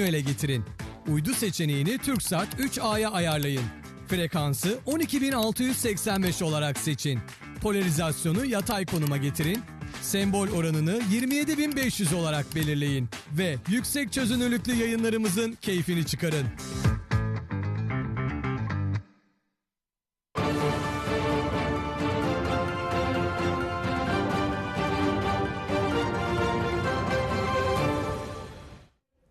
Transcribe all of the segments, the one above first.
ele getirin. Uydu seçeneğini TürkSat 3A'ya ayarlayın. Frekansı 12685 olarak seçin. Polarizasyonu yatay konuma getirin. Sembol oranını 27500 olarak belirleyin ve yüksek çözünürlüklü yayınlarımızın keyfini çıkarın.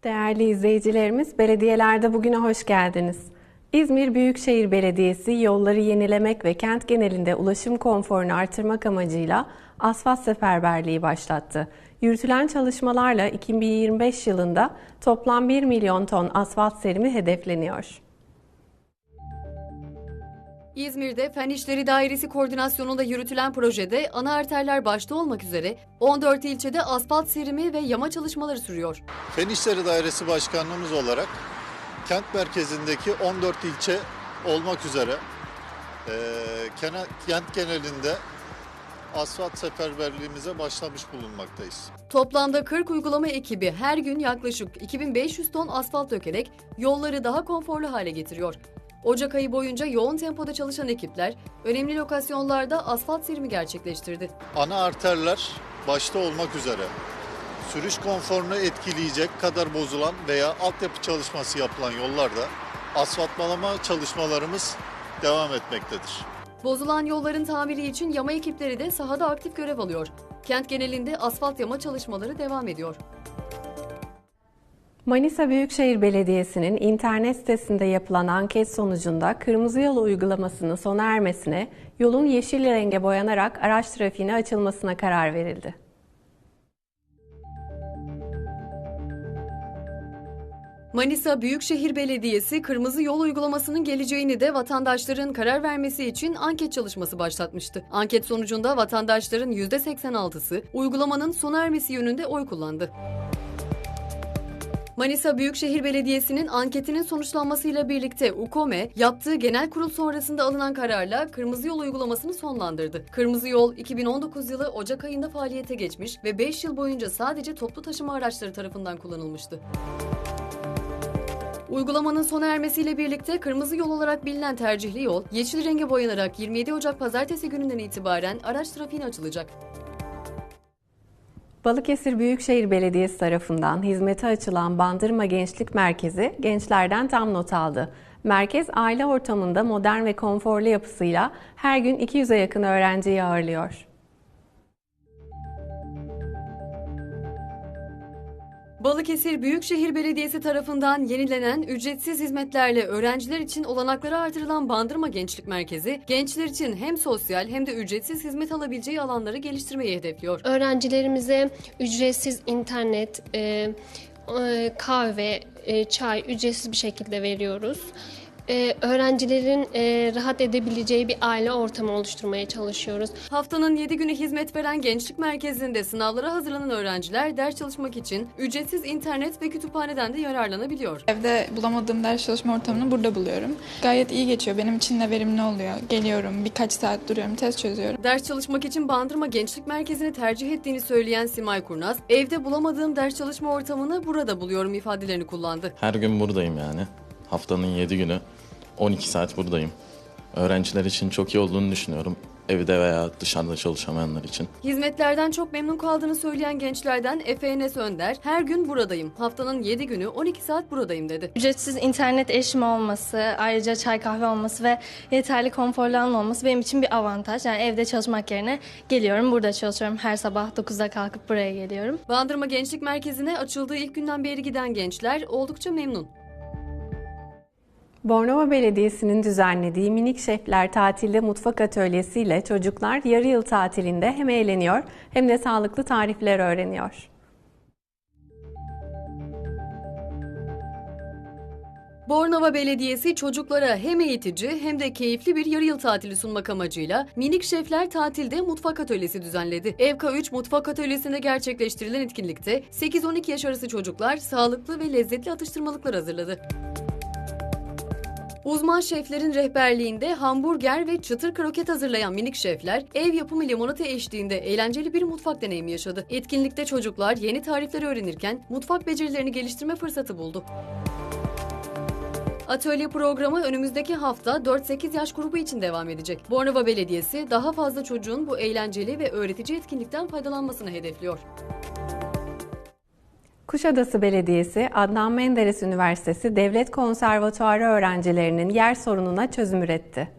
Değerli izleyicilerimiz, belediyelerde bugüne hoş geldiniz. İzmir Büyükşehir Belediyesi yolları yenilemek ve kent genelinde ulaşım konforunu artırmak amacıyla asfalt seferberliği başlattı. Yürütülen çalışmalarla 2025 yılında toplam 1 milyon ton asfalt serimi hedefleniyor. İzmir'de Fen İşleri Dairesi koordinasyonunda yürütülen projede ana arterler başta olmak üzere 14 ilçede asfalt serimi ve yama çalışmaları sürüyor. Fen İşleri Dairesi Başkanlığımız olarak kent merkezindeki 14 ilçe olmak üzere kena- kent genelinde asfalt seferberliğimize başlamış bulunmaktayız. Toplamda 40 uygulama ekibi her gün yaklaşık 2500 ton asfalt dökerek yolları daha konforlu hale getiriyor. Ocak ayı boyunca yoğun tempoda çalışan ekipler önemli lokasyonlarda asfalt serimi gerçekleştirdi. Ana arterler başta olmak üzere sürüş konforunu etkileyecek kadar bozulan veya altyapı çalışması yapılan yollarda asfaltlama çalışmalarımız devam etmektedir. Bozulan yolların tamiri için yama ekipleri de sahada aktif görev alıyor. Kent genelinde asfalt yama çalışmaları devam ediyor. Manisa Büyükşehir Belediyesi'nin internet sitesinde yapılan anket sonucunda kırmızı yol uygulamasının sona ermesine, yolun yeşil renge boyanarak araç trafiğine açılmasına karar verildi. Manisa Büyükşehir Belediyesi kırmızı yol uygulamasının geleceğini de vatandaşların karar vermesi için anket çalışması başlatmıştı. Anket sonucunda vatandaşların %86'sı uygulamanın sona ermesi yönünde oy kullandı. Manisa Büyükşehir Belediyesi'nin anketinin sonuçlanmasıyla birlikte UKOME yaptığı genel kurul sonrasında alınan kararla Kırmızı Yol uygulamasını sonlandırdı. Kırmızı Yol 2019 yılı Ocak ayında faaliyete geçmiş ve 5 yıl boyunca sadece toplu taşıma araçları tarafından kullanılmıştı. Uygulamanın sona ermesiyle birlikte kırmızı yol olarak bilinen tercihli yol, yeşil renge boyanarak 27 Ocak pazartesi gününden itibaren araç trafiğine açılacak. Balıkesir Büyükşehir Belediyesi tarafından hizmete açılan Bandırma Gençlik Merkezi gençlerden tam not aldı. Merkez aile ortamında modern ve konforlu yapısıyla her gün 200'e yakın öğrenciyi ağırlıyor. Balıkesir Büyükşehir Belediyesi tarafından yenilenen ücretsiz hizmetlerle öğrenciler için olanakları artırılan Bandırma Gençlik Merkezi, gençler için hem sosyal hem de ücretsiz hizmet alabileceği alanları geliştirmeyi hedefliyor. Öğrencilerimize ücretsiz internet, e, e, kahve, e, çay ücretsiz bir şekilde veriyoruz. E, öğrencilerin e, rahat edebileceği bir aile ortamı oluşturmaya çalışıyoruz. Haftanın 7 günü hizmet veren Gençlik Merkezi'nde sınavlara hazırlanan öğrenciler ders çalışmak için ücretsiz internet ve kütüphaneden de yararlanabiliyor. Evde bulamadığım ders çalışma ortamını burada buluyorum. Gayet iyi geçiyor. Benim için de verimli oluyor. Geliyorum, birkaç saat duruyorum, test çözüyorum. Ders çalışmak için Bandırma Gençlik Merkezi'ni tercih ettiğini söyleyen Simay Kurnaz, evde bulamadığım ders çalışma ortamını burada buluyorum ifadelerini kullandı. Her gün buradayım yani. Haftanın 7 günü 12 saat buradayım. Öğrenciler için çok iyi olduğunu düşünüyorum. Evde veya dışarıda çalışamayanlar için. Hizmetlerden çok memnun kaldığını söyleyen gençlerden Efe Enes Önder, her gün buradayım, haftanın 7 günü 12 saat buradayım dedi. Ücretsiz internet erişimi olması, ayrıca çay kahve olması ve yeterli konforlu alan olması benim için bir avantaj. Yani evde çalışmak yerine geliyorum, burada çalışıyorum. Her sabah 9'da kalkıp buraya geliyorum. Bandırma Gençlik Merkezi'ne açıldığı ilk günden beri giden gençler oldukça memnun. Bornova Belediyesi'nin düzenlediği Minik Şefler Tatilde Mutfak Atölyesi ile çocuklar yarı yıl tatilinde hem eğleniyor hem de sağlıklı tarifler öğreniyor. Bornova Belediyesi çocuklara hem eğitici hem de keyifli bir yarı yıl tatili sunmak amacıyla Minik Şefler Tatilde Mutfak Atölyesi düzenledi. Evka 3 Mutfak Atölyesi'nde gerçekleştirilen etkinlikte 8-12 yaş arası çocuklar sağlıklı ve lezzetli atıştırmalıklar hazırladı. Uzman şeflerin rehberliğinde hamburger ve çıtır kroket hazırlayan minik şefler ev yapımı limonata eşliğinde eğlenceli bir mutfak deneyimi yaşadı. Etkinlikte çocuklar yeni tarifleri öğrenirken mutfak becerilerini geliştirme fırsatı buldu. Atölye programı önümüzdeki hafta 4-8 yaş grubu için devam edecek. Bornova Belediyesi daha fazla çocuğun bu eğlenceli ve öğretici etkinlikten faydalanmasını hedefliyor. Kuşadası Belediyesi, Adnan Menderes Üniversitesi Devlet Konservatuarı öğrencilerinin yer sorununa çözüm üretti.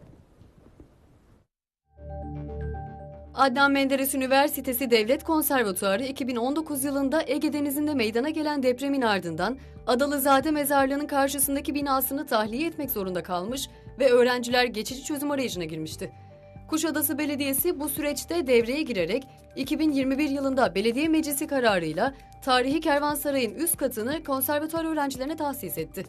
Adnan Menderes Üniversitesi Devlet Konservatuarı 2019 yılında Ege Denizi'nde meydana gelen depremin ardından Adalızade Mezarlığı'nın karşısındaki binasını tahliye etmek zorunda kalmış ve öğrenciler geçici çözüm arayışına girmişti. Kuşadası Belediyesi bu süreçte devreye girerek 2021 yılında belediye meclisi kararıyla tarihi kervansarayın üst katını konservatuar öğrencilerine tahsis etti.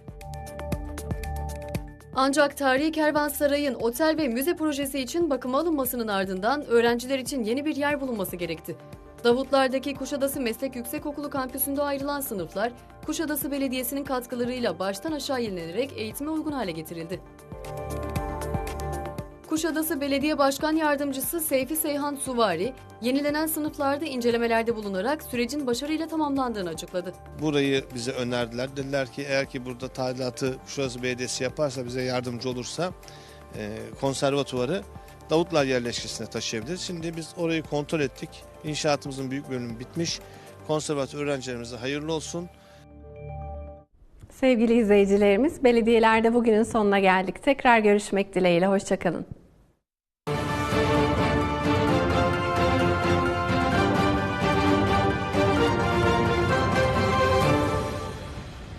Ancak tarihi kervansarayın otel ve müze projesi için bakıma alınmasının ardından öğrenciler için yeni bir yer bulunması gerekti. Davutlar'daki Kuşadası Meslek Yüksekokulu kampüsünde ayrılan sınıflar, Kuşadası Belediyesi'nin katkılarıyla baştan aşağı yenilenerek eğitime uygun hale getirildi. Kuşadası Belediye Başkan Yardımcısı Seyfi Seyhan Suvari, yenilenen sınıflarda incelemelerde bulunarak sürecin başarıyla tamamlandığını açıkladı. Burayı bize önerdiler. Dediler ki eğer ki burada tadilatı Kuşadası Belediyesi yaparsa bize yardımcı olursa e, konservatuvarı Davutlar yerleşkesine taşıyabiliriz. Şimdi biz orayı kontrol ettik. İnşaatımızın büyük bölümü bitmiş. Konservatuvar öğrencilerimize hayırlı olsun. Sevgili izleyicilerimiz, belediyelerde bugünün sonuna geldik. Tekrar görüşmek dileğiyle, hoşçakalın.